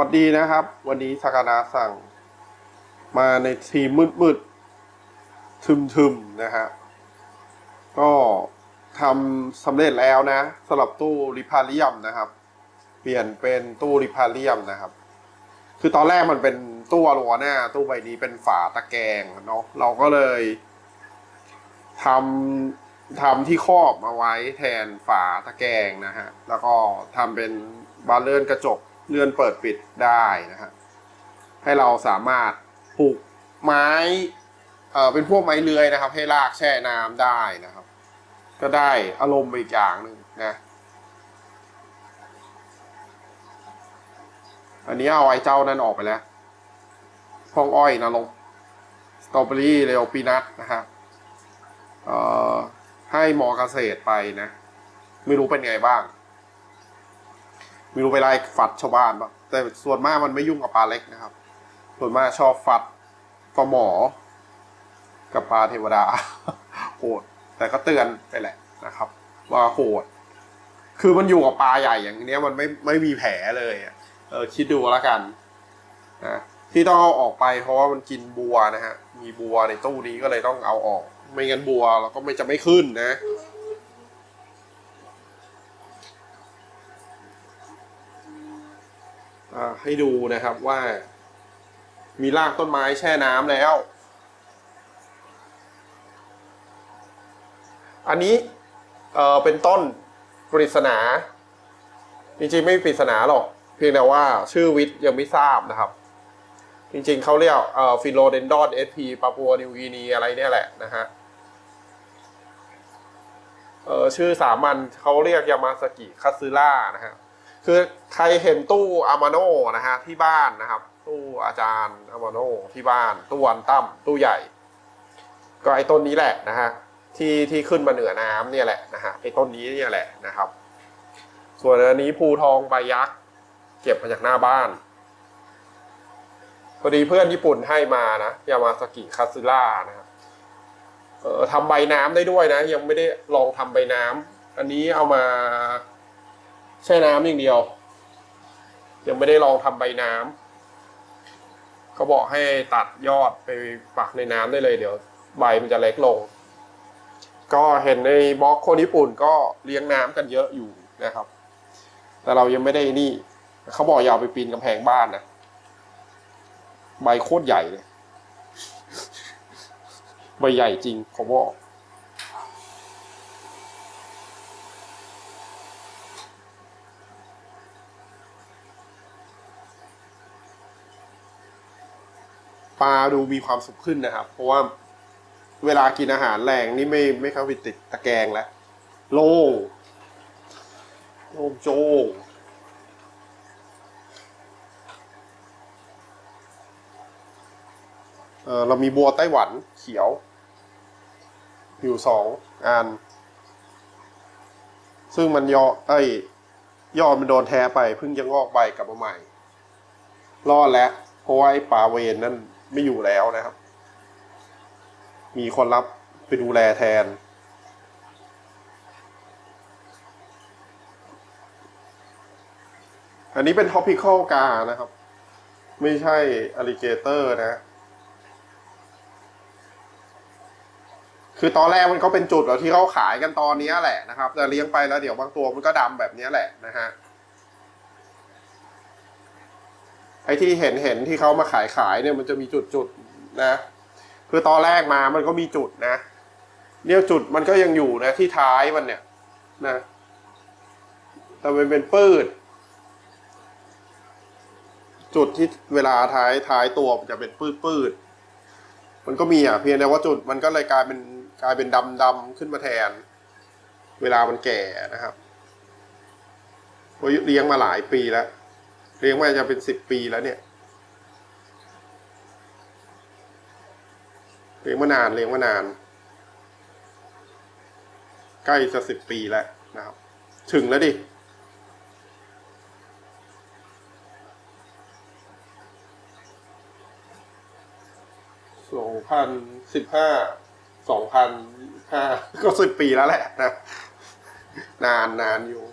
สวัสดีนะครับ วันนี้สากนาสั่ง มาในทีมมืดๆทึมๆนะฮะก็ทำสำเร็จแล้วนะสำหรับตู้ริพาเรียมนะครับ เปลี่ยนเป็นตู้ริพาเรียมนะครับ คือตอนแรกมันเป็นตู้อลูวาน่าตู้ใบนี้เป็นฝาตะแกรงเนาะเราก็เลยทำทำที่ครอบมาไว้แทนฝาตะแกรงนะฮะแล้วก็ทำเป็นบานเลื่อนกระจก เลื่อนเปิดปิดได้นะฮะให้เราสามารถปลูกไม้เอ่อเป็นพวกไม้เลื้อยนะครับ ให้รากแช่น้ำได้นะครับ ก็ได้อารมณ์ไปอีกอย่างหนึ่งนะอันนี้เอาไอ้เจ้านั่นออกไปแล้วพองอ้อยนะลงสตรอเบอรี่เรโอปีนัทนะฮะเอ่อให้หมอเกษตรไปนะ ไม่รู้เป็นไงบ้าง ไม่รู้ไปไล่ฟัดชาวบ้านปะแต่ส่วนมากมันไม่ยุ่งกับปลาเล็กนะครับ ส่วนมากชอบฟัดปลาหมอ กับปลาเทวดา โหด แต่ก็เตือนไปแหละนะครับ ว่าโหด คือมันอยู่กับปลาใหญ่อย่างเนี้ยมันไม่ไม่มีแผลเลยเออคิดดูแล้วกันนะที่ต้องเอาออกไปเพราะว่ามันกินบัวนะฮะ มีบัวในตู้นี้ก็เลยต้องเอาออก ไม่งั้นบัวเราก็ไม่จะไม่ขึ้นนะ อ่า ให้ดูนะครับว่า มีรากต้นไม้แช่น้ำแล้ว อันนี้เเป็นต้นปริศนา จริงๆไม่ปริศนาหรอก เพียงแต่ว่าชื่อวิทย์ยังไม่ทราบนะครับ จริงๆเขาเรียกฟิโลเดนดอนเอสพีปาปัวนิวกีนีอะไรเนี่ยแหละนะฮะชื่อสามัญเขาเรียกยามาสกิคาซึล่านะฮะ คือใครเห็นตู้อามาโนนะฮะที่บ้านนะครับ ตู้อาจารย์อามาโนที่บ้านตู้วันตั้มตู้ใหญ่ ก็ไอ้ต้นนี้แหละนะฮะที่ที่ขึ้นมาเหนือน้ำเนี่ยแหละนะฮะไอ้ต้นนี้เนี่ยแหละนะครับ ส่วนอันนี้ภูทองใบยักษ์เก็บมาจากหน้าบ้านพอดีเพื่อนญี่ปุ่นให้มานะยามาสกิคาซึล่านะครับเออทำใบน้ำได้ด้วยนะ ยังไม่ได้ลองทำใบน้ำอันนี้เอามา แช่น้ำอย่างเดียว ยังไม่ได้ลองทำใบน้ำเขาบอกให้ตัดยอดไปปักในน้ำได้เลยเดี๋ยว ใบมันจะเล็กลง ก็เห็นในบล็อกคนญี่ปุ่นก็เลี้ยงน้ำกันเยอะอยู่นะครับ แต่เรายังไม่ได้นี่เขาบอกอย่าไปปีนกำแพงบ้านนะใบโคตรใหญ่เลย ใบใหญ่จริงเขาบอก ปลาดูมีความสุขขึ้นนะครับ เพราะว่าเวลากินอาหารแรงนี่ไม่ไม่เข้าไปติดตะแกรงแล้ว โล่งโล่งโจงเออเรามีบัวไต้หวันเขียว อยู่สองอัน ซึ่งมันยอไอ้ยยอดมันโดนแท้ไปเพิ่งจะงอกใบกลับมาใหม่ รอดแล้ว เพราะว่าไอ้ปลาเวนนั่น ไม่อยู่แล้วนะครับ มีคนรับไปดูแลแทน อันนี้เป็น topical กานะครับ ไม่ใช่ alligator นะ คือตอนแรกมันก็เป็นจุดที่เขาขายกันตอนนี้แหละนะครับ แต่เลี้ยงไปแล้วเดี๋ยวบางตัวมันก็ดำแบบนี้แหละนะฮะ ไอ้ที่เห็นเห็นที่เขามาขายขายเนี่ยมันจะมีจุดจุดนะ คือตอนแรกมามันก็มีจุดนะ เนี่ยจุดมันก็ยังอยู่นะที่ท้ายมันเนี่ยนะ แต่มันเป็นปืดจุดที่เวลาท้ายท้ายตัวมันจะเป็นปืดปืดมันก็มีอะเพียงแต่ว่าจุดมันก็เลยกลายเป็นกลายเป็นดำดำขึ้นมาแทน เวลามันแก่นะครับเพราะเลี้ยงมาหลายปีแล้ว เลี้ยงมาจะเป็นสิบปีแล้วเนี่ยเลี้ยงมานานเลี้ยงมานาน ใกล้จะสิบปีแล้วนะครับ ถึงแล้วดิสองพันสิบห้าสองพันห้าก็สิบปีแล้วแหละนะ นานนานอยู่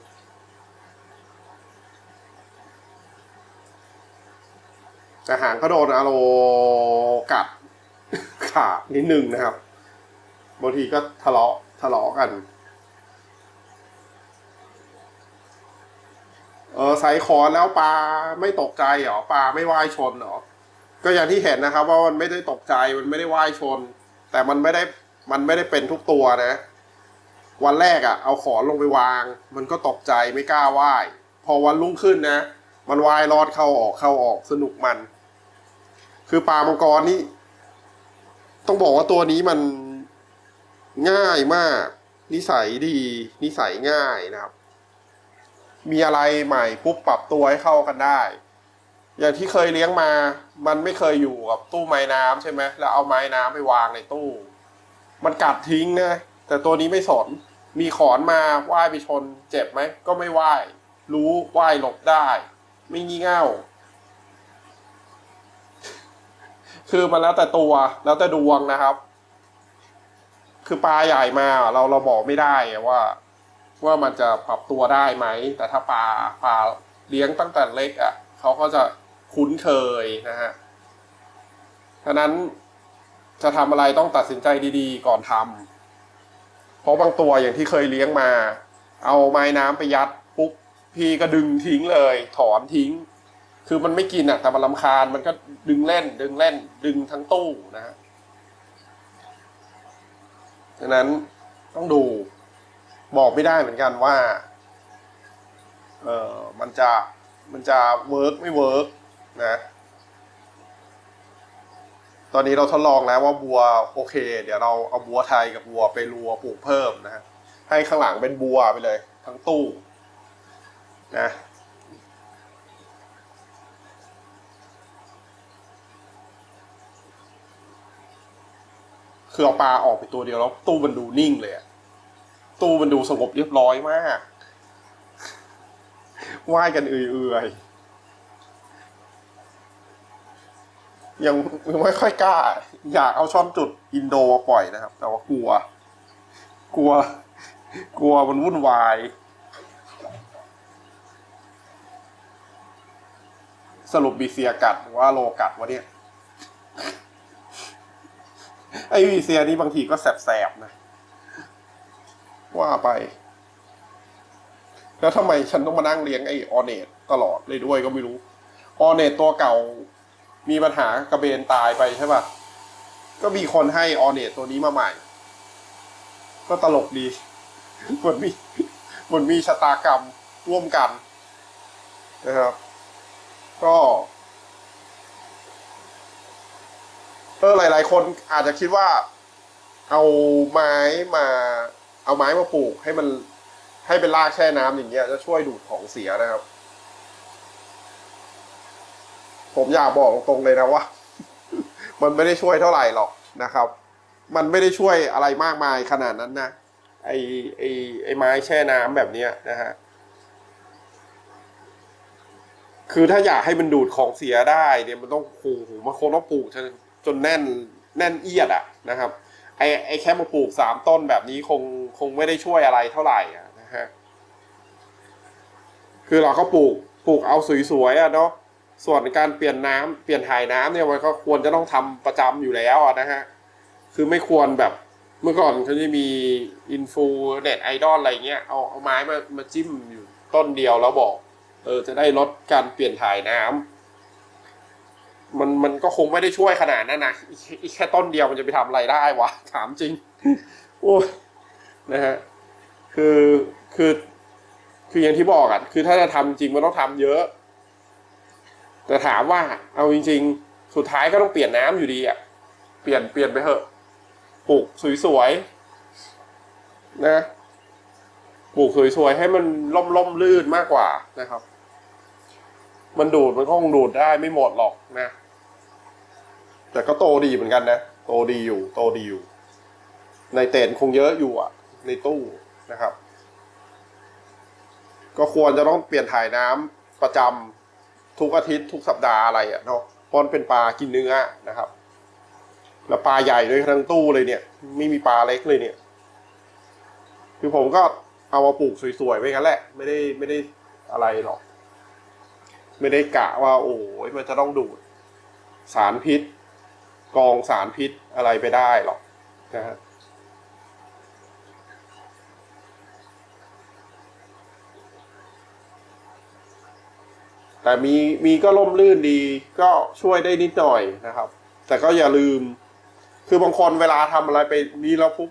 แต่หางก็โดนอาโลกัดขาดนิดนึงนะครับบางทีก็ทะเลาะทะเลาะกันเออใส่คอนแล้วปลาไม่ตกใจเหรอปลาไม่ว่ายชนเหรอก็อย่างที่เห็นนะครับ ว่ามันไม่ได้ตกใจมันไม่ได้ว่ายชน แต่มันไม่ได้มันไม่ได้เป็นทุกตัวนะ วันแรกอะ่ะ เอาขอนลงไปวาง มันก็ตกใจไม่กล้าว่าย พอวันรุ่งขึ้นนะ มันว่ายรอดเข้าออกเข้าออกสนุกมัน คือปลามังกรนี่ ต้องบอกว่าตัวนี้มันง่ายมาก นิสัยดี นิสัยง่ายนะครับ มีอะไรใหม่ปุ๊บปรับตัวให้เข้ากันได้ อย่างที่เคยเลี้ยงมา มันไม่เคยอยู่กับตู้ไม้น้ำใช่ไหมแล้วเอาไม้น้ำไปวางในตู้ มันกัดทิ้งนะแต่ตัวนี้ไม่สน มีขอนมาว่ายไปชน เจ็บไหมก็ไม่ว่ายรู้ว่ายหลบได้ ไม่งี่เง่า คือมันแล้วแต่ตัวแล้วแต่ดวงนะครับ คือปลาใหญ่มาเราเราบอกไม่ได้ว่า ว่ามันจะปรับตัวได้ไหม แต่ถ้าปลาปลาเลี้ยงตั้งแต่เล็กอะเขาก็จะคุ้นเคยนะฮะฉะนั้นจะทำอะไรต้องตัดสินใจดีๆ ก่อนทำเพราะบางตัวอย่างที่เคยเลี้ยงมา เอาไม้น้ำไปยัดปุ๊บพี่ก็ดึงทิ้งเลย ถอนทิ้ง คือมันไม่กินอะแต่มันลำคาญมันก็ ดึงเล่น ดึงเล่น ดึงทั้งตู้นะฮะฉะนั้นต้องดูบอกไม่ได้เหมือนกันว่าเออมันจะมันจะเวิร์กไม่เวิร์กนะ ตอนนี้เราทดลองแล้วว่าบัวโอเค เดี๋ยวเราเอาบัวไทยกับบัวไปรัวปลูกเพิ่มนะฮะให้ข้างหลังเป็นบัวไปเลย ทั้งตู้นะ คือเอาปลาออกไปตัวเดียวแล้วตู้มันดูนิ่งเลยอะตู้มันดูสงบเรียบร้อยมากว่ายกันเอื่อยๆยังยังไม่ค่อยกล้า อยากเอาช่อนจุดอินโดมาปล่อยนะครับ แต่ว่ากลัว กลัว กลัวมันวุ่นวาย สรุปบีเซียกัดหรือว่าโลกัดวะเนี่ย ไอวีเซียนี่บางทีก็แสบๆนะ ว่าไป แล้วทำไมฉันต้องมานั่งเลี้ยงไอออเนตตลอดเลยด้วยก็ไม่รู้ ออเนตตัวเก่า มีปัญหากระเบนตายไปใช่ปะก็มีคนให้ออเนตตัวนี้มาใหม่ ก็ตลกดีเหมือนมีเหมือนมีชะตากรรมร่วมกันนะครับ ก็ เออหลาย ๆ คนอาจจะคิดว่า เอาไม้มา เอาไม้มาปลูกให้มันให้เป็นรากแช่น้ำอย่างเงี้ยจะช่วยดูดของเสียนะครับ ผมอยากบอกตรงๆเลยนะว่า มันไม่ได้ช่วยเท่าไหร่หรอกนะครับ มันไม่ได้ช่วยอะไรมากมายขนาดนั้นนะไอไอไอไม้แช่น้ำแบบเนี้ยนะฮะคือถ้าอยากให้มันดูดของเสียได้เนี่ยมันต้องโอ้โหมันคงต้องปลูก จนแน่นแน่นเอียดอะนะครับไอไอแค่มาปลูกสามต้นแบบนี้คงคงไม่ได้ช่วยอะไรเท่าไหร่อะนะฮะคือเราก็ปลูกปลูกเอาสวยๆอะเนาะส่วนการเปลี่ยนน้ำเปลี่ยนถ่ายน้ำเนี่ยมันก็ควรจะต้องทำประจำอยู่แล้วอะนะฮะคือไม่ควรแบบเมื่อก่อนเขาจะมีอินฟูเน็ตไอดอลอะไรเงี้ยเอาเอาไม้มามาจิ้มอยู่ต้นเดียวแล้วบอกเออจะได้ลดการเปลี่ยนถ่ายน้ำ มันมันก็คงไม่ได้ช่วยขนาดนั้นนะอีกแค่ต้นเดียวมันจะไปทำอะไรได้วะ ถามจริง โอ้ยนะฮะคือคือ คืออย่างที่บอกอะคือถ้าจะทำจริงมันต้องทำเยอะ แต่ถามว่า เอาจริง ๆ สุดท้ายก็ต้องเปลี่ยนน้ำอยู่ดีอะเปลี่ยนเปลี่ยนไปเถอะปลูกสวยๆนะปลูกสวยๆให้มันล่มๆลื่นมากกว่านะครับ มันดูดมันก็คงดูดได้ไม่หมดหรอกนะ แต่ก็โตดีเหมือนกันนะ โตดีอยู่ โตดีอยู่ ในเต็นคงเยอะอยู่อะ ในตู้นะครับ ก็ควรจะต้องเปลี่ยนถ่ายน้ำประจำทุกอาทิตย์ทุกสัปดาห์อะไรอะเนาะเพราะมันเป็นปลากินเนื้อนะครับ แล้วปลาใหญ่ด้วยทั้งตู้เลยเนี่ย ไม่มีปลาเล็กเลยเนี่ย คือผมก็เอามาปลูกสวยๆไว้กันแหละ ไม่ได้ไม่ได้อะไรหรอก ไม่ได้กะว่า โอ้ยมันจะต้องดูดสารพิษ กองสารพิษอะไรไปได้หรอกนะฮะแต่มีมีก็ล่มลื่นดีก็ช่วยได้นิดหน่อยนะครับ แต่ก็อย่าลืม คือบางคนเวลาทำอะไรไปนี้แล้วปุ๊บ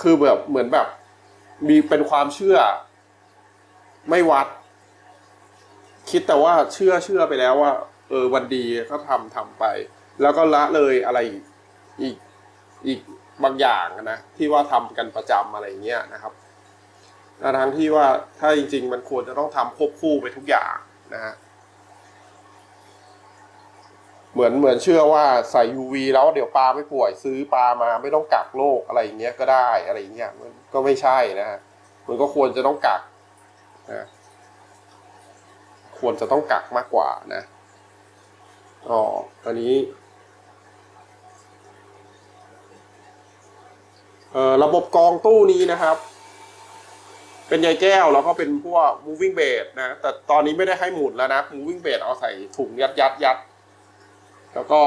คือแบบเหมือนแบบ มีเป็นความเชื่อ ไม่วัด คิดแต่ว่าเชื่อเชื่อไปแล้วว่า เออวันดีก็ทำทำไป แล้วก็ละเลยอะไรอีกอีกบางอย่างนะที่ว่าทำกันประจำอะไรเงี้ยนะครับทั้งที่ว่าถ้าจริง ๆ มันควรจะต้องทำควบคู่ไปทุกอย่างนะฮะเหมือนเหมือนเชื่อว่าใส่ UV แล้วเดี๋ยวปลาไม่ป่วยซื้อปลามาไม่ต้องกักโรคอะไรอย่างเงี้ยก็ได้อะไรอย่างเงี้ยมันก็ไม่ใช่นะฮะมันก็ควรจะต้องกักนะควรจะต้องกักมากกว่านะ อ๋ออันนี้เอ่อระบบกองตู้นี้นะครับ เป็นใยแก้วแล้วก็เป็นพวก moving bed นะ แต่ตอนนี้ไม่ได้ให้หมุนแล้วนะ moving bed เอาใส่ถุงยัดยัดยัด แล้วก็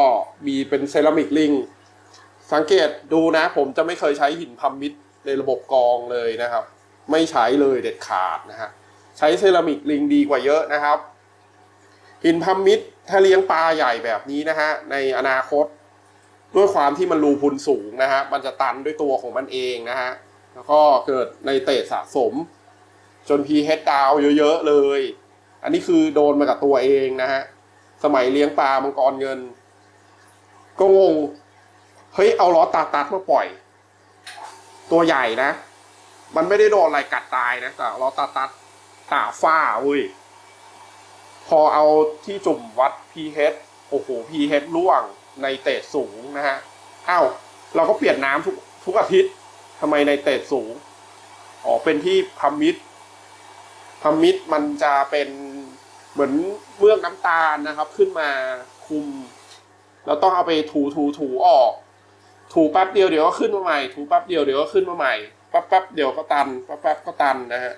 มีเป็นเซรามิกลิง สังเกตดูนะ ผมจะไม่เคยใช้หินพัมมิดในระบบกองเลยนะครับ ไม่ใช้เลยเด็ดขาดนะฮะ ใช้เซรามิกลิงดีกว่าเยอะนะครับ หินพัมมิดถ้าเลี้ยงปลาใหญ่แบบนี้นะฮะในอนาคต ด้วยความที่มันรูพุนสูงนะฮะมันจะตันด้วยตัวของมันเองนะฮะแล้วก็เกิดในเตะสะสม จน pH ดาวเยอะๆเลย อันนี้คือโดนมากับตัวเองนะฮะสมัยเลี้ยงปลามังกรเงิน ก็งงเฮ้ยเอาล้อตาตัดมาปล่อย ตัวใหญ่นะ มันไม่ได้โดนอะไรกัดตายนะแต่ล้อตาตัดหาฝ้าเว้ย พอเอาที่จุ่มวัด pH โอ้โห pH ร่วงในเตะสูงนะฮะอ้าวเราก็เปลี่ยนน้ำทุกทุกอาทิตย์ทำไมในเตจสูงอ๋อเป็นที่พัมมิดพัมมิดมันจะเป็นเหมือนเมือกน้ำตาลนะครับ ขึ้นมาคุม เราต้องเอาไปถูถูถูออก ถูแป๊บเดียวเดี๋ยวก็ขึ้นมาใหม่ ถูแป๊บเดียวเดี๋ยวก็ขึ้นมาใหม่แป๊บแป๊บเดี๋ยวก็ตันแป๊บแป๊บก็ตันนะฮะ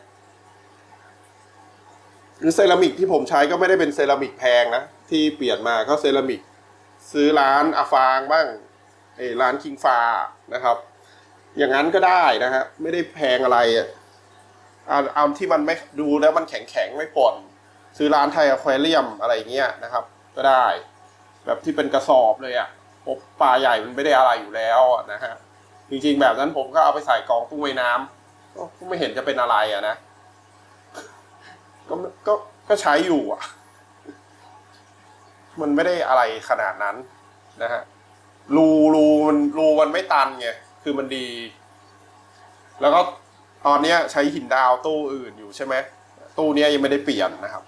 หรือเซรามิกที่ผมใช้ก็ไม่ได้เป็นเซรามิกแพงนะ ที่เปลี่ยนมาก็เซรามิก ซื้อร้านอาฟางบ้างเออร้านคิงฟานะครับ อย่างนั้นก็ได้นะฮะไม่ได้แพงอะไรอะเอาเอาที่มันไม่ดูแล้วมันแข็งแข็งไม่ป่นซื้อร้านไทยอควาเรียมอะไรเงี้ยนะครับ ก็ได้ แบบที่เป็นกระสอบเลยอะพบปลาใหญ่มันไม่ได้อะไรอยู่แล้วนะฮะจริงๆแบบนั้นผมก็เอาไปใส่กองตู้ไว้น้ำก็ก็ไม่เห็นจะเป็นอะไรอะนะ ก็ก็ก็ใช้อยู่อะ มันไม่ได้อะไรขนาดนั้นนะฮะรูรูมันรูมันไม่ตันไงคือมันดี แล้วก็ตอนเนี้ยใช้หินดาวตู้อื่นอยู่ใช่ไหมตู้เนี้ยยังไม่ได้เปลี่ยนนะครับ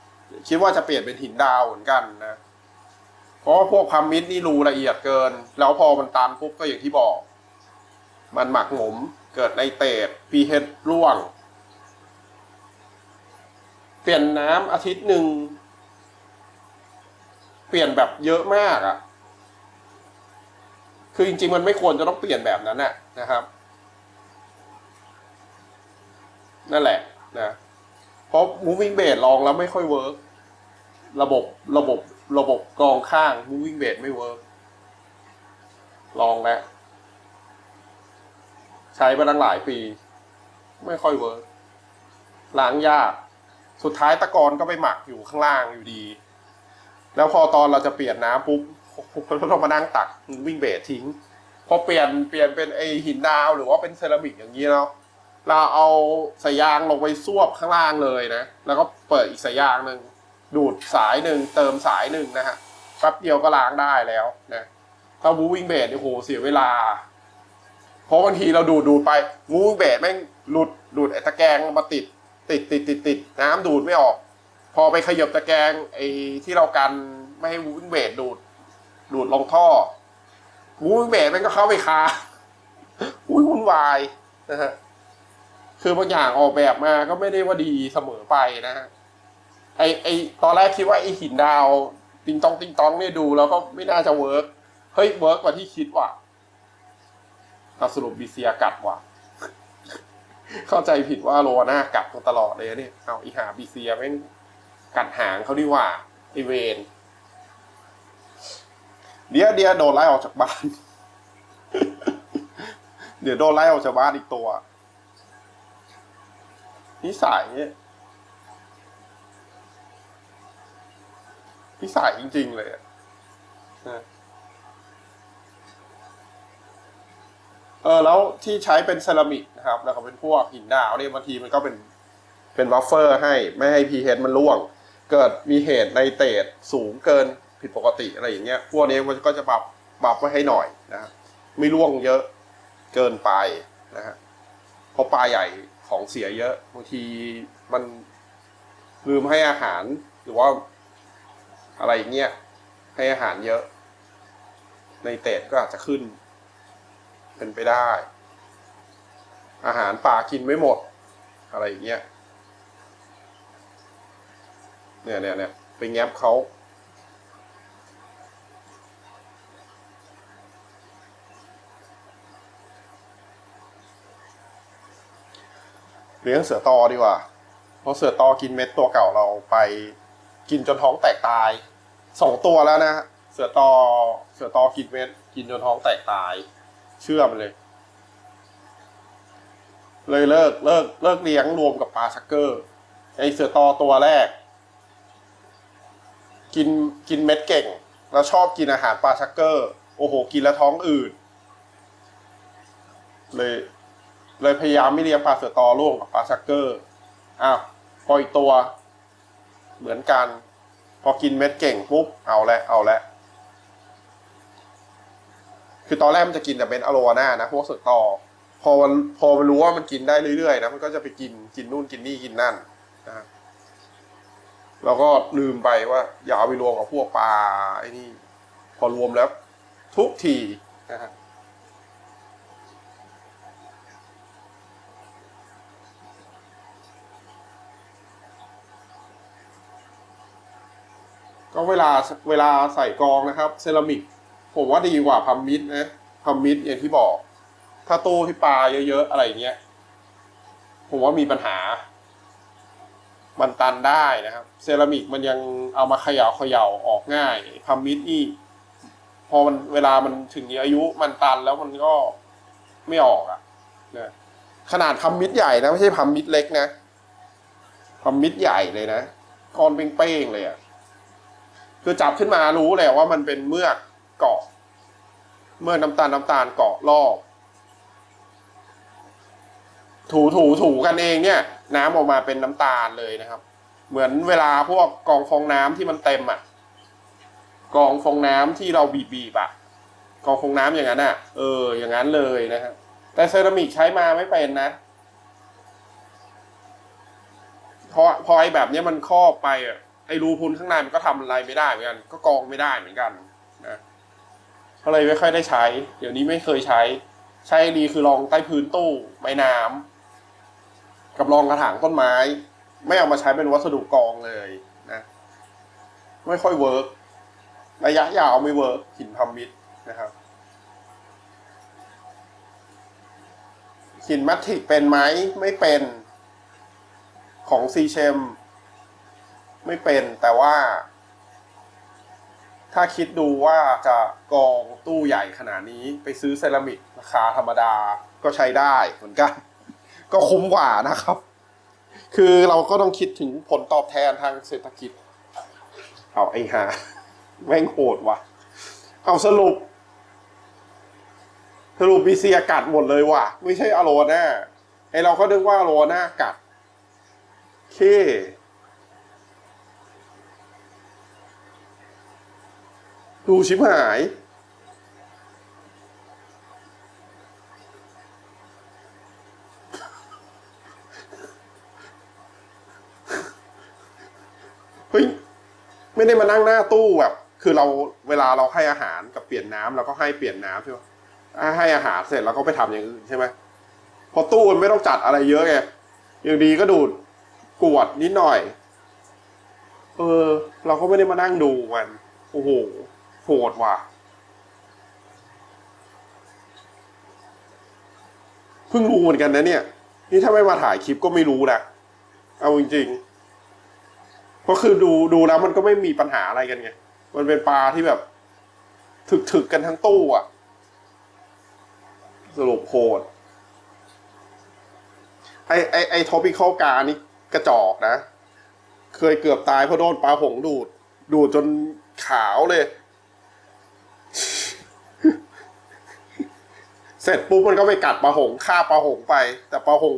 คิดว่าจะเปลี่ยนเป็นหินดาวเหมือนกันนะเพราะว่าพวกพัมมิดนี่รูละเอียดเกิน แล้วพอมันตันปุ๊บก็อย่างที่บอก มันหมักหมมเกิดในเตดพีเฮดร่วง เปลี่ยนน้ำอาทิตย์หนึ่ง เปลี่ยนแบบเยอะมากอะ่ะ คือจริงๆมันไม่ควรจะต้องเปลี่ยนแบบนั้นน่ะนะครับ นั่นแหละนะเพราะ moving bed ลองแล้วไม่ค่อยเวิร์กระบบระบบระบบกองข้าง moving bed ไม่เวิร์กลองแล้วใช้มาตั้งหลายปี ไม่ค่อยเวิร์กล้างยาก สุดท้ายตะกอนก็ไปหมักอยู่ข้างล่างอยู่ดี แล้วพอตอนเราจะเปลี่ยนน้ำปุ๊บเราต้องมานั่งตักวิ่งเบสทิ้ง พอเปลี่ยนเปลี่ยนเป็นไอหินดาวหรือว่าเป็นเซรามิกอย่างนี้เนาะเราเอาสายยางลงไปซวบข้างล่างเลยนะ แล้วก็เปิดอีกสายยางหนึ่งดูดสายหนึ่งเติมสายหนึ่งนะฮะแป๊บเดียวก็ล้างได้แล้วนะถ้าบูวิ่งเบสโอ้โหเสียเวลา เพราะบางทีเราดูดดูดไปงูวิ่งเบสแม่งหลุดดูดไอ้ตะแกรงมาติด ติดติดติดติดน้ำดูดไม่ออก พอไปขยบตะแกรงไอ้ที่เรากันไม่ให้วิ่งเบสดูด ดูดลงท่อวูนเบสมันก็เข้าไปคาอุ้ยวุ่นวายนะฮะคือบางอย่างออกแบบมาก็ไม่ได้ว่าดีเสมอไปนะฮะไอไอตอนแรกคิดว่าไอหินดาว ติงตองติงตองเนี่ยดูแล้วก็ไม่น่าจะเวิร์กเฮ้ยเวิร์กกว่าที่คิดว่ะสรุปบีเซียกัดว่ะ เข้าใจผิดว่าโลน่ากัดตลอดเลยเนี่ยเอาอีหาบีเซียแม่งกัดหางเขาดีกว่าไอเวนเดียเดียวโดนไล่ออกจากบ้าน เดี๋ยวโดนไล่ออกจากบ้านอีกตัวนิสัยนิสัยจริง ๆ เลยอะนะ เออแล้วที่ใช้เป็นเซรามิกนะครับแล้วก็เป็นพวกหินดาวเนี่ยบางทีมันก็เป็นเป็นบัฟเฟอร์ให้ไม่ให้ pH มันร่วง เกิดมีเหตุในเตรสูงเกินผิดปกติอะไรอย่างเงี้ยพวกนี้มันก็จะปรับปรับไว้ให้หน่อยนะครับไม่ร่วงเยอะเกินไปนะฮะเพราะปลาใหญ่ของเสียเยอะบางทีมันลืมให้อาหารหรือว่าอะไรอย่างเงี้ยให้อาหารเยอะ ในเตรก็อาจจะขึ้น เป็นไปได้ อาหารป่ากินไม่หมด อะไรอย่างเงี้ยเนี่ยเนี่ยเนี่ยไปแงบเขาเลี้ยงเสือตอดีกว่า เพราะเสือตอกินเม็ดตัวเก่าเราไปกินจนท้องแตกตายสองตัวแล้วนะ เสือตอเสือตอกินเม็ด กินจนท้องแตกตาย เชื่อมันเลย เลยเลิกเลิกเลิกเลี้ยงรวมกับปลาชักเกอร์ไอเสือตอตัวแรก กินกินเม็ดเก่ง แล้วชอบกินอาหารปลาชักเกอร์ โอ้โห กินแล้วท้องอืดเลยเลยพยายามไม่เลี้ยงปลาเสือตอร่วมกับปลาชักเกอร์อ้าวพออีกตัว เหมือนกัน พอกินเม็ดเก่งปุ๊บเอาละเอาละ คือตอนแรกมันจะกินแต่เป็นอะโลวาน่านะพวกเสือตอพอมันพอมันรู้ว่ามันกินได้เรื่อยๆนะมันก็จะไปกินกินนู่นกินนี่กินนั่นนะแล้วก็ลืมไปว่า อย่าเอาไปรวมกับพวกปลาไอ้นี่ พอรวมแล้ว ทุกทีนะฮะก็เวลาเวลาใส่กองนะครับ เซรามิก ผมว่าดีกว่าพัมมิดนะพัมมิดอย่างที่บอก ถ้าตู้ที่ปลาเยอะๆอะไรอย่างเงี้ย ผมว่ามีปัญหา มันตันได้นะครับ เซรามิกมันยังเอามาเขย่าเขย่าออกง่ายพัมมิดนี่พอมันเวลามันถึงอายุมันตันแล้วมันก็ไม่ออกอะ่ะนะขนาดพัมมิดใหญ่นะไม่ใช่พัมมิดเล็กนะพัมมิดใหญ่เลยนะก้อนเป้งๆเลยอะ่ะคือจับขึ้นมารู้เลยว่ามันเป็นเมือก เกาะ เมื่อน้ำตาลน้ำตาลเกาะรอบ ถูถูถูกันเองเนี่ย น้ำออกมาเป็นน้ำตาลเลยนะครับ เหมือนเวลาพวกกองฟองน้ำที่มันเต็มอะ กองฟองน้ำที่เราบีบบีบอะ กองฟองน้ำอย่างนั้นอะ เออ อย่างนั้นเลยนะครับแต่เซรามิกใช้มาไม่เป็นนะพอพอไอแบบนี้มันครอบไปอะไอรูพุนข้างในมันก็ทำอะไรไม่ได้เหมือนกัน ก็กองไม่ได้เหมือนกัน ก็เลยไม่ค่อยได้ใช้ เดี๋ยวนี้ไม่เคยใช้ ใช้ดีคือรองใต้พื้นตู้ไม้น้ำกับรองกระถางต้นไม้ ไม่เอามาใช้เป็นวัสดุกองเลยนะ ไม่ค่อยเวิร์กระยะยาวไม่เวิร์กหินพัมมิดนะครับหินมัตติกเป็นไหมไม่เป็นของซีเชม ไม่เป็นแต่ว่า ถ้าคิดดูว่าจะกองตู้ใหญ่ขนาดนี้ไปซื้อเซรามิกราคาธรรมดาก็ใช้ได้เหมือนกัน ก็คุ้มกว่านะครับ คือเราก็ต้องคิดถึงผลตอบแทนทางเศรษฐกิจ เอาไอ้ห่าแม่งโหดว่ะ เอาสรุป สรุปมีเซียกัดหมดเลยว่ะ ไม่ใช่อโลน่าไอเราก็นึกว่าอโลน่ากัดโอเค ดูชิบหาย เฮ้ย ไม่ได้มานั่งหน้าตู้แบบ คือเราเวลาเราให้อาหารกับเปลี่ยนน้ำเราก็ให้เปลี่ยนน้ำใช่ไหมให้อาหารเสร็จแล้วก็ไปทำอย่างอื่นใช่ไหมพอตู้มันไม่ต้องจัดอะไรเยอะไงอย่างดีก็ดูดกวดนิดหน่อย เออ เราก็ไม่ได้มานั่งดูมัน โอ้โห โหดว่ะเพิ่งรู้เหมือนกันนะเนี่ย นี่ถ้าไม่มาถ่ายคลิปก็ไม่รู้นะเอาจริงๆเพราะคือดูดูแล้วมันก็ไม่มีปัญหาอะไรกันไงมันเป็นปลาที่แบบ ถึกถึกๆกันทั้งตู้อะ สรุปโหดไอไอไอทอปิคอลกานี่กระจอกนะ เคยเกือบตายเพราะโดนปลาหงดูด ดูดจนขาวเลย เสร็จปุ๊บมันก็ไปกัดปลาหงฆ่าปลาหงไป แต่ปลาหง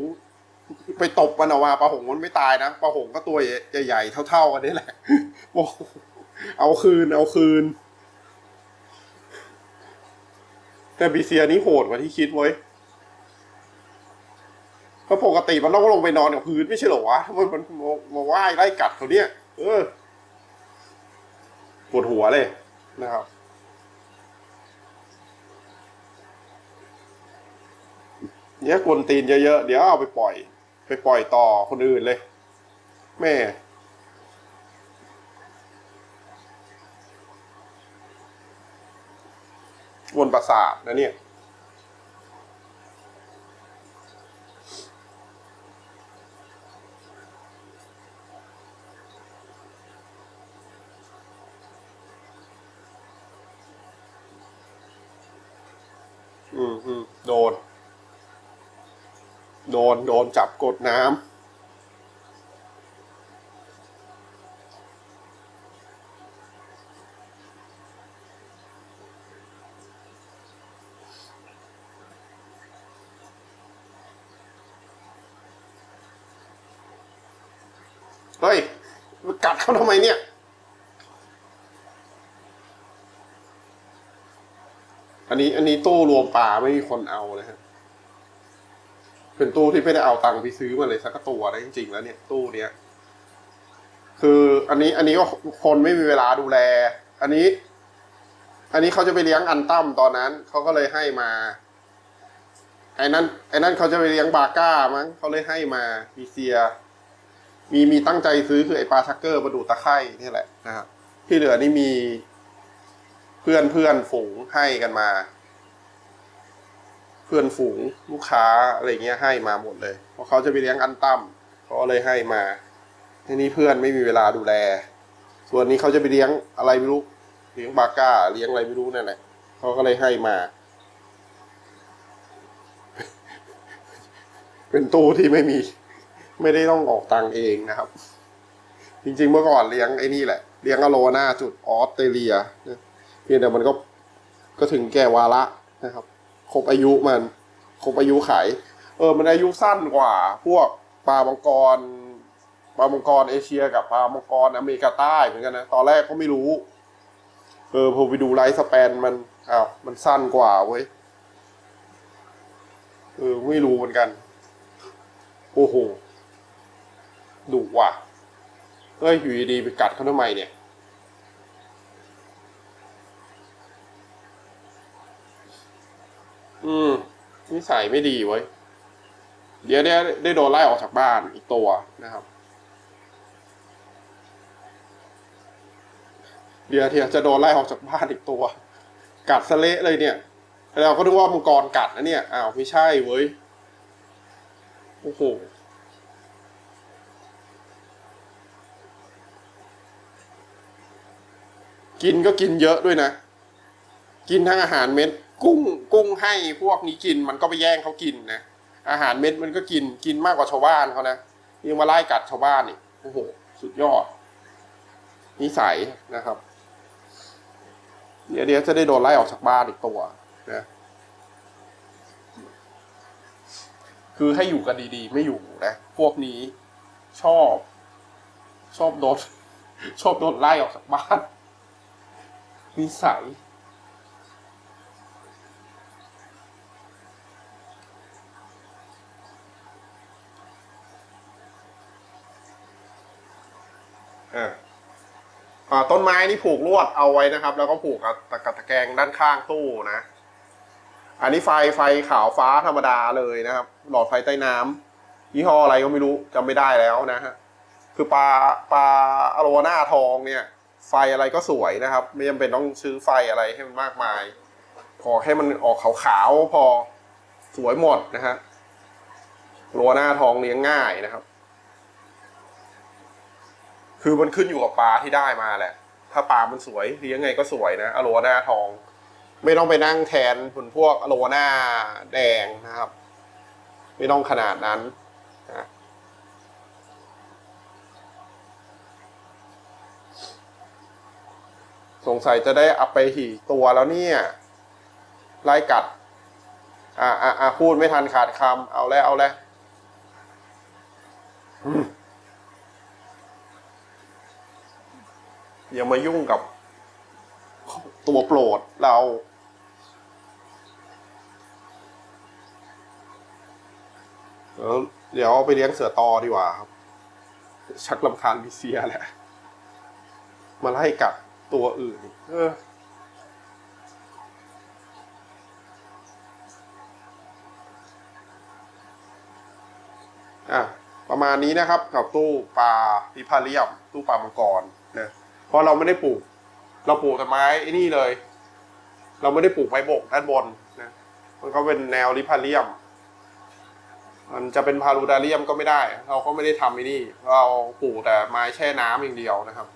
ไปตบมันออกมาปลาหงมันไม่ตายนะปลาหงก็ตัวใหญ่ๆเท่าๆกันนี่แหละโอ้เอาคืนเอาคืน แต่บีเซียนี้โหดกว่าที่คิดเว้ยเพราะปกติมันต้องลงไปนอนกับพื้นไม่ใช่เหรอวะทำไมมันมามาว่ายไล่กัดเขาเนี่ย เออปวดหัวเลยนะครับ เนี่ยกวนตีนเยอะๆ เดี๋ยวเอาไปปล่อย ไปปล่อยต่อคนอื่นเลย แม่ กวนประสาทนะเนี่ยอืมอืมโดน โดนโดนจับกดน้ำเฮ้ยกัดเขาทำไมเนี่ย อันนี้อันนี้ตู้รวมปลาไม่มีคนเอานะฮะ เป็นตู้ที่ไม่ได้เอาตังค์ไปซื้อมาเลยสักตัวนะจริงๆแล้วเนี่ยตู้เนี้ยคืออันนี้อันนี้ก็คนไม่มีเวลาดูแล อันนี้ อันนี้เขาจะไปเลี้ยงอันตั้มตอนนั้นเขาก็เลยให้มาไอ้นั่นไอ้นั่นเขาจะไปเลี้ยงบาก้ามั้งเขาเลยให้มามีเซีย มีมีตั้งใจซื้อคือไอ้ปลาชักเกอร์มาดูตะไคร่นี่แหละนะครับที่เหลือนี่มีเพื่อนเพื่อนฝูงให้กันมา เพื่อนฝูงลูกค้าอะไรเงี้ยให้มาหมดเลยเพราะเขาจะไปเลี้ยงอันตั้มเขาก็เลยให้มาทีนี้เพื่อนไม่มีเวลาดูแล ส่วนนี้เขาจะไปเลี้ยงอะไรไม่รู้เลี้ยงบาก้าเลี้ยงอะไรไม่รู้นั่นแหละเขาก็เลยให้มา เป็นตู้ที่ไม่มี ไม่ได้ต้องออกตังเองนะครับ จริงๆเมื่อก่อนเลี้ยงไอ้นี่แหละเลี้ยงอโลนาจุดออสเตรเลียเพียงแต่มันก็ก็ถึงแก่วาระนะครับ ครบอายุมัน ครบอายุไข เออ มันอายุสั้นกว่า พวกปลามังกรปลามังกรเอเชียกับปลามังกรอเมริกาใต้เหมือนกันนะ ตอนแรกก็ไม่รู้ เออพอไปดูไลฟ์สแปนมันอ้าวมันสั้นกว่าเว้ย เออ ไม่รู้เหมือนกัน โอ้โหดุว่ะเฮ้ยอยู่ดีๆไปกัดเขาทำไมเนี่ย อืมนิสัยไม่ดีเว้ยเดี๋ยวได้ได้โดนไล่ออกจากบ้านอีกตัวนะครับ เดี๋ยวเดี๋ยวจะโดนไล่ออกจากบ้านอีกตัว กัดสะเละเลยเนี่ยเราก็นึกว่ามังกรกัดนะเนี่ยอ้าวไม่ใช่เว้ยโอ้โหกินก็กินเยอะด้วยนะ กินทั้งอาหารเม็ด กุ้งกุ้งให้พวกนี้กินมันก็ไปแย่งเขากินนะอาหารเม็ดมันก็กินกินมากกว่าชาวบ้านเขานะยังมาไล่กัดชาวบ้านอีกโอ้โหสุดยอด นิสัยนะครับ เดี๋ยวเดี๋ยวจะได้โดนไล่ออกจากบ้านอีกตัวนะคือให้อยู่กันดีๆ ไม่อยู่นะ พวกนี้ชอบ ชอบโดนชอบโดนไล่ออกจากบ้านนิสัย อ่าต้นไม้นี่ผูกลวดเอาไว้นะครับ แล้วก็ผูกกับตะกับตะแกรงด้านข้างตู้นะ อันนี้ไฟไฟขาวฟ้าธรรมดาเลยนะครับ หลอดไฟใต้น้ำยี่ห้ออะไรก็ไม่รู้จำไม่ได้แล้วนะฮะคือปลาปลาอโรวาน่าทองเนี่ย ไฟอะไรก็สวยนะครับ ไม่จำเป็นต้องซื้อไฟอะไรให้มันมากมายขอให้มันออกขาวๆพอสวยหมดนะฮะโรวาน่าทองเลี้ยงง่ายนะครับ คือมันขึ้นอยู่กับปลาที่ได้มาแหละ ถ้าปลามันสวยเลี้ยงไงก็สวยนะอโรวาน่าทอง ไม่ต้องไปนั่งแทนผลพวกอโลหน้าแดงนะครับ ไม่ต้องขนาดนั้นนะสงสัยจะได้อาไปหีตัวแล้วเนี่ยไล่กัดอ่าอ่าอ่าพูดไม่ทันขาดคำเอาแล้วเอาแล้ว อย่ามายุ่งกับตัวโปรดเรา เดี๋ยวเอาไปเลี้ยงเสือตอดีกว่าครับ ชักลำคาญวิเซียแหละ มาไล่กัดตัวอื่น เอออะประมาณนี้นะครับ กับตู้ปลาพิพาเรียม ตู้ปลามังกรนะ เพราะเราไม่ได้ปลูก เราปลูกแต่ไม้ไอ้นี่เลย เราไม่ได้ปลูกไม้บกด้านบนนะมันก็เป็นแนวริพาเรียม มันจะเป็นพารูดาเรียมก็ไม่ได้ เราก็ไม่ได้ทำไอ้นี่ เราปลูกแต่ไม้แช่น้ำอย่างเดียวนะครับ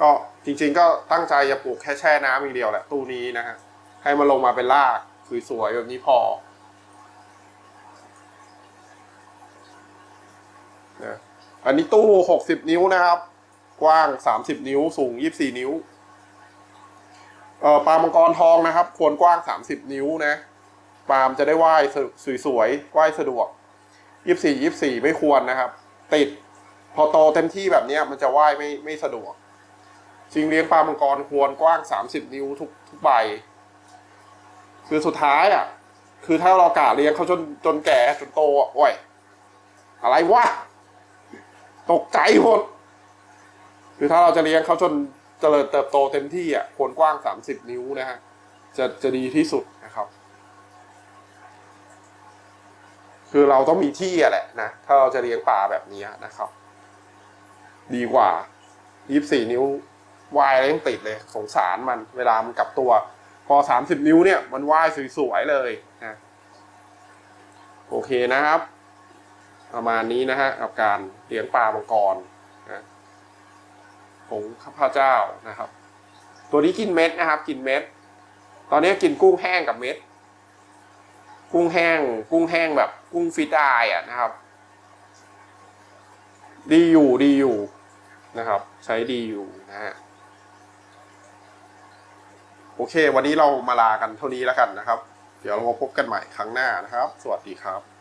ก็จริงๆก็ตั้งใจจะปลูกแค่แช่น้ำอย่างเดียวแหละตู้นี้นะฮะให้มันลงมาเป็นรากสวยๆแบบนี้พอนะอันนี้ตู้หกสิบนิ้วนะครับ กว้างสามสิบนิ้ว สูงยี่สิบสี่นิ้ว เอ่อปลามังกรทองนะครับ ควรกว้างสามสิบนิ้วนะ ปลามจะได้ว่ายสวยๆว่ายสะดวกยี่สี่ยี่สี่ไม่ควรนะครับ ติด พอโตเต็มที่แบบเนี้ยมันจะว่ายไม่ไม่สะดวกจริงเลี้ยงปลามังกรควรกว้างสามสิบนิ้วทุกทุกใบ คือสุดท้ายอะ คือถ้าเรากะเลี้ยงเขาจนจนแก่จนโตอะโอ้ยอะไรวะ ตกใจหมด คือถ้าเราจะเลี้ยงเขาจนเจริญเติบโตเต็มที่อะควรกว้างสามสิบนิ้วนะฮะจะจะดีที่สุดนะครับ คือเราต้องมีที่อะแหละนะถ้าเราจะเลี้ยงปลาแบบนี้นะครับ ดีกว่ายี่สิบสี่นิ้ววายแล้วยังติดเลย สงสารมันเวลามันกลับตัว พอสามสิบนิ้วเนี่ย มันว่ายสวยๆเลยนะโอเคนะครับ ประมาณนี้นะฮะกับการเลี้ยงปลามังกรนะ ของข้าพเจ้านะครับ ตัวนี้กินเม็ดนะครับ กินเม็ด ตอนนี้กินกุ้งแห้งกับเม็ด กุ้งแห้ง กุ้งแห้งแบบ กุ้งฟิตอายอะนะครับ ดีอยู่ดีอยู่นะครับ ใช้ดีอยู่นะฮะโอเค วันนี้เรามาลากันเท่านี้แล้วกันนะครับ เดี๋ยวเรามาพบกันใหม่ครั้งหน้านะครับ สวัสดีครับ